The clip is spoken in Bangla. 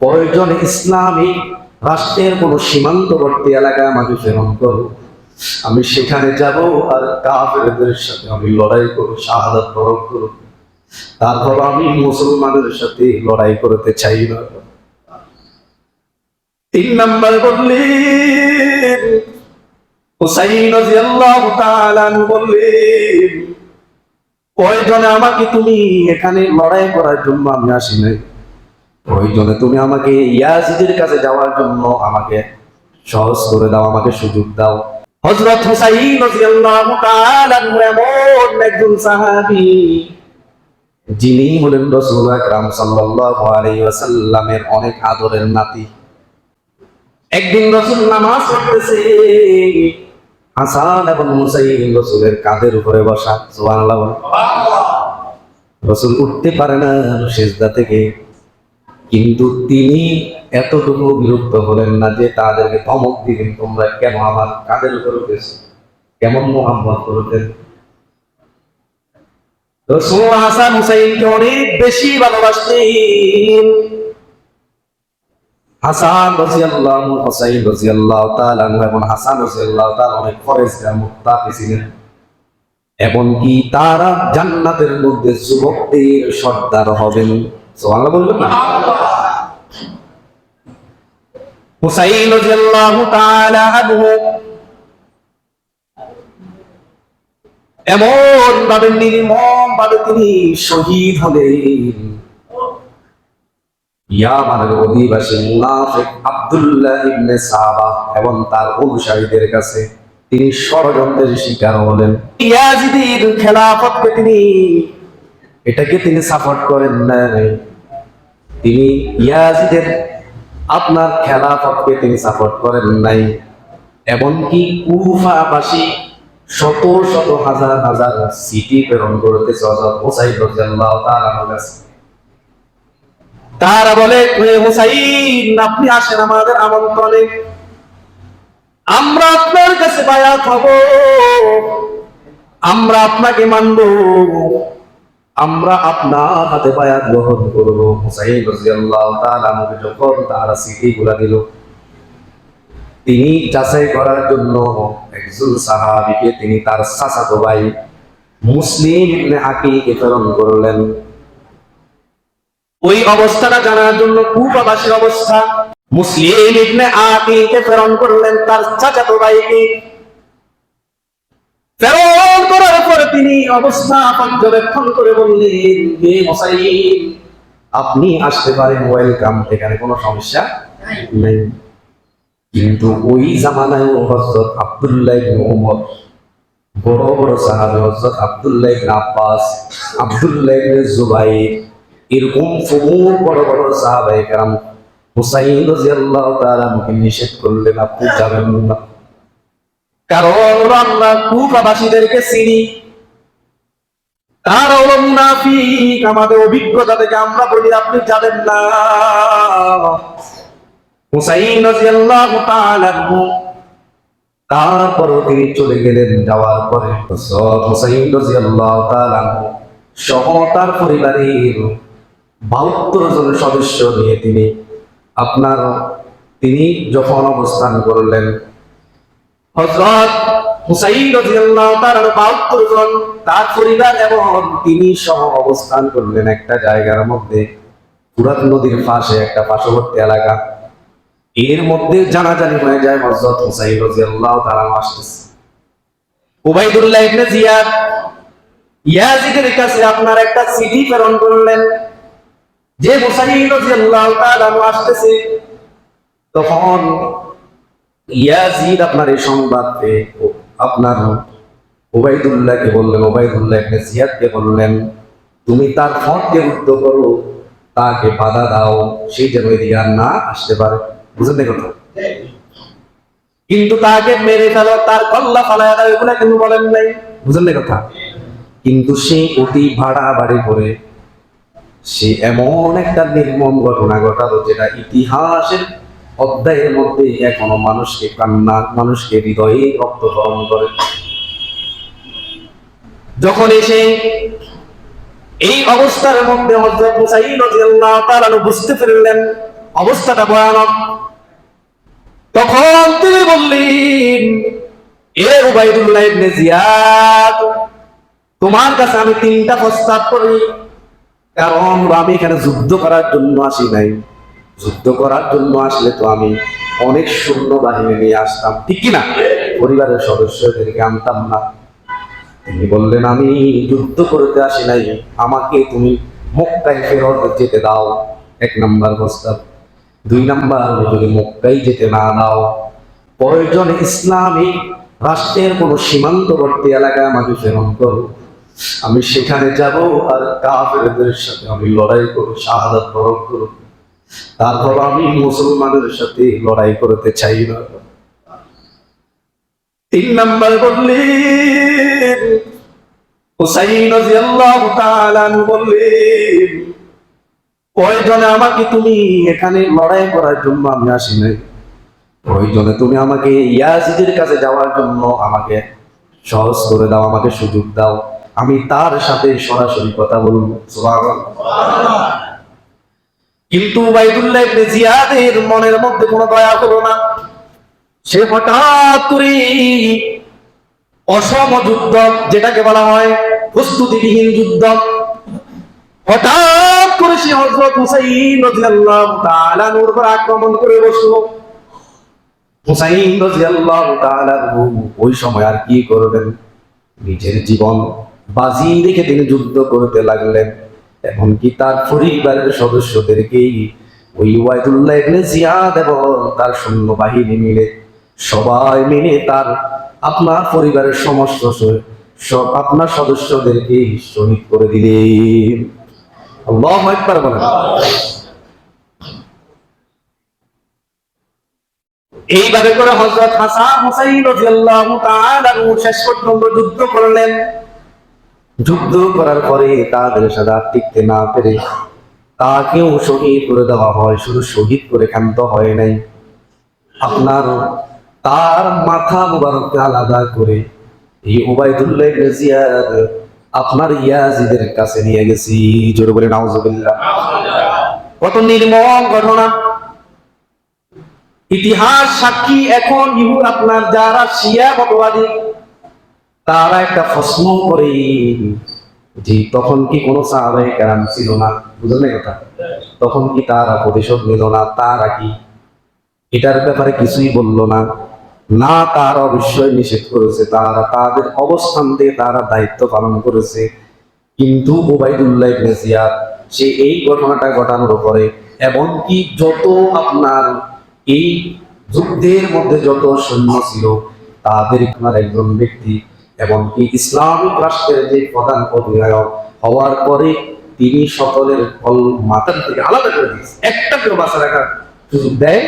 প্রয়োজন ইসলামী রাষ্ট্রের কোন সীমান্তবর্তী এলাকায় আমাকে প্রেরণ করো। আমি সেখানে যাব আর কাফেরদের সাথে আমি লড়াই করব শাহাদাত বরণ করব। তারপর আমি মুসলমানের সাথে লড়াই করতে চাই না। তিন নম্বর বললেন, হুসাইন রাদিয়াল্লাহু তাআলা প্রয়োজনে আমাকে তুমি এখানে লড়াই করার জন্য আমি আসি নাই? প্রয়োজনে তুমি আমাকে ইয়াজিদের কাছে যাওয়ার জন্য আমাকে সহজ করে দাও, আমাকে সুযোগ দাও হযরত হুসাইন রাদিয়াল্লাহু তাআলা এমন একজন সাহাবী, যিনি হলেন রাসূল আকরাম সাল্লাল্লাহু আলাইহি ওয়াসাল্লামের অনেক আদরের নাতি একদিন রাসূল নামাজ পড়তেছে, হাসান এবং রাসূলের কাঁধের উপরে বসা, সুবহানাল্লাহ বলেন। রসুল উঠতে পারে না, সেজদা থেকে কিন্তু তিনি এতটুকু বিরক্ত হলেন না যে তাদেরকে ধমক দিলেন, তোমরা কেন আমার কাদের উপর উঠেছো? কেমন মোহাম্মত করতেন রসুল হাসান হুসাইনকে অনেক বেশি ভালোবাসতেন। হাসান রাজিয়াল্লাহু হুসাইন রাজিয়াল্লাহু তাআলা এবং হাসান রাজিয়াল্লাহু তাআলা অনেক ফরেজগার ছিলেন। এমনকি তারা জান্নাতের মধ্যে যুবকদের সর্দার হবেন। বলবেন না? হুসাইন রাদিয়াল্লাহু তাআলা আনহু এমন ভাবে নির্মম ভাবে তিনি শহীদ হলেন। অধিবাসী মুনাফিক আব্দুল্লাহ ইবনে সাবা এবং তার অনুসারীদের কাছে তিনি ষড়যন্ত্রের শিকার হলেন। ইয়াজিদের খেলাফতকে তিনি, এটাকে তিনি সাপোর্ট করেন না তিনি ইয়াজিদের আপনার খেলাফতকে তিনি সাপোর্ট করেন নাই। এমনকি কুফাবাসী শত শত হাজার হাজার সিটি প্রেরণ করতে তারা বলে "এ হুসাইন, আপনি আসেন আমাদের আমন্ত্রণে। আমরা আপনার কাছে বায়াত হব। আমরা আপনাকে মানব। আমরা আপনার হাতে বায়াত গ্রহণ করব। হুসাইন রাদিয়াল্লাহু তাআলা আমাকে যখন তারা সিটিগুলা দিল, তিনি যাচাই করার জন্য একজন সাহাবীকে তিনি তার চাচাতো ভাই মুসলিম ইবনে আকিকে প্রেরণ করলেন। ওই অবস্থাটা জানার জন্য কুবাবাসীর অবস্থা। মুসলিম ইবনে আকিকে প্রেরণ করলেন তার চাচাতো ভাইকে প্রেরণ করার পরে তিনি অবস্থা পর্যবেক্ষণ করে বললেন হে আপনি আসতে পারেন ওয়েলকাম। এখানে কোনো সমস্যা নেই। কিন্তু ওই জামানায় হজরত আব্দুল্লাহ ইবনে ওমর বড় বড় সাহাবে হজরত আব্দুল্লাহ ইবনে আব্বাস আব্দুল্লাহ ইবনে জুবাইর এরকম সমুর বড় বড় সাহাবায়ে কেরাম হুসাইন রাদিয়াল্লাহু তাআলা মুখে নিষেধ করলেন আপনি যাবেন না। কারণ আমরা কুফাবাসীদেরকে চিনি। তারা মুনাফিক আমাদের অভিজ্ঞতা থেকে আমরা বলি, আপনি যাবেন না। হুসাইন রাদিয়াল্লাহু তাআলা আনহু, তারপরও তিনি চলে গেলেন যাওয়ার পরে। হযরত হুসাইন রাদিয়াল্লাহু তাআলা সহ তার পরিবারের বাহাত্তর জন সদস্য নিয়ে তিনি আপনার, তিনি যখন অবস্থান করলেন, হযরত তার পরিবার এবং তিনি সহ অবস্থান করলেন একটা জায়গার মধ্যে নদীর পাশে একটা পার্শ্ববর্তী এলাকা। এর মধ্যে জানাজানি যায় আসতেছে। ইয়াজিদের কাছে আপনার একটা সিডি প্রেরণ করলেন। যে আসতেছে, তখন ইয়াজিদ আপনার এই সংবাদ পেয়ে আপনার ওবাইদুল্লাহকে বললেন ওবাইদুল্লাহ ইবনে জিয়াদকে বললেন, তুমি তার ফটকে রুদ্ধ করো, তাকে বাধা দাও সেই যেন এদিকে আর না আসতে পারে। বুঝলেন কথা? কিন্তু তাকে মেরে ফেলো, তার কল্লা ফালায় দাও, এগুলা কিন্তু বলেন নাই। বুঝলেন কথা? কিন্তু সে অতি ভাড়া বাড়ি করে, সে এমন একটা নির্মম ঘটনা ঘটালো, যেটা ইতিহাসের অধ্যায়ের মধ্যে এখনও মানুষকে কান্না, মানুষকে হৃদয়ে রক্তকরণ করে। যখন এসে এই অবস্থার মধ্যে হযরত মুসাইন রাদিয়াল্লাহু তাআলা বুঝতে পারলেন, অবস্থাটা ভয়ানক। তখন তিনি বললেন, এ উবাইদুল্লাহ ইবনে জিয়াদ, তোমার কাছে আমি তিনটা প্রস্তাব করি, কারণ আমি এখানে যুদ্ধ করার জন্য আসি নাই। যুদ্ধ করার জন্য আসলে তো আমি অনেক সৈন্য বাহিনী নিয়ে আসতাম, ঠিক কিনা? পরিবারের সদস্যদেরকে আনতাম না। তিনি বললেন, আমি যুদ্ধ করতে আসি নাই। আমাকে তুমি মক্কায় ফেরত যেতে দাও। এক নাম্বার প্রস্তাব। দুই নাম্বার, যদি মক্কায় যেতে না দাও, প্রয়োজন ইসলামী রাষ্ট্রের কোন সীমান্তবর্তী এলাকায় আমাকে প্রেরণ করো। আমি সেখানে যাব আর কাফেরদের সাথে আমি লড়াই করব শাহাদাত বরণ করব তারপর আমি মুসলমানের সাথে লড়াই করতে চাই না। তিন নাম্বার বললেন, হুসাইন আমাকে তুমি এখানে লড়াই করার জন্য আমি আসি নাই? তুমি আমাকে ইয়াজিদের কাছে যাওয়ার জন্য আমাকে সহজ করে দাও, আমাকে সুযোগ দাও। আমি তার সাথে সরাসরি কথা বলব। কিন্তু বাইদুল্লাহ ইবনে জিয়াদের মনের মধ্যে কোনো দয়া হলো না। সে হঠাৎ করে অসম যুদ্ধ, যেটাকে বলা হয় প্রস্তুতিবিহীন যুদ্ধ, হঠাৎ করে সে হযরত হুসাইন রাদিয়াল্লাহু তাআলা নূর উপর আক্রমণ করে বসল। হুসাইন রাদিয়াল্লাহু তাআলা ওই সময় আর কি করবেন নিজের জীবন বাজি রেখে তিনি যুদ্ধ করতে লাগলেন। এমনকি তার পরিবারের সদস্যদেরকেই ওই ওয়াইদুল্লাহ ইবনে জিয়াদ এবং তার সৈন্য বাহিনী মিলে, সবাই মিলে তার আপনার পরিবারের সমস্ত সব আপনার সদস্যদেরকে শহীদ করে দিলেন। আল্লাহু আকবার বলেন। এইভাবে করে হযরত হাসান হুসাইন রাদিয়াল্লাহু তাআলা শেষ পর্যন্ত যুদ্ধ করলেন। যুদ্ধ করার পরে তাদের সাথে টিকতে না পেরে তাকেও শহীদ করে দেওয়া হয়, শুধু শহীদ করে ক্ষান্ত হয় নাই। আপনার তার মাথা মুবারককে আলাদা করে এই উবাইদুল্লাহ ইবনে জিয়াদ আপনার ইয়াজিদের কাছে নিয়ে গেছি। জোরে বলে নাউজুবিল্লাহ। কত নির্মম ঘটনা। ইতিহাস সাক্ষী এখন ইহুর আপনার যারা শিয়া মতবাদী তারা একটা প্রশ্ন করে। যে তখন কি কোনো সাহাবাই কেরাম ছিল না? বুঝলেন কথা? তখন কি তারা প্রতিশোধ নিল না? তারা কি? এটার ব্যাপারে কিছুই বলল না। না, তারা অবশ্যই নিষেধ করেছে। তারা তাদের অবস্থান দিয়ে তারা দায়িত্ব পালন করেছে। কিন্তু ওবাইদুল্লাহ ইবনে জিয়াদ, সে এই ঘটনাটা ঘটানোর পরে, এমনকি যত আপনার এই যুদ্ধের মধ্যে যত সৈন্য ছিল, তাদের আপনার একজন ব্যক্তি এমনকি ইসলামিক রাষ্ট্রের যে প্রধান অধিনায়ক হওয়ার পরে তিনি সকলের ফল মাথার থেকে আলাদা করে দিয়েছে একটা কেউ বাসা রাখার সুযোগ দেয়।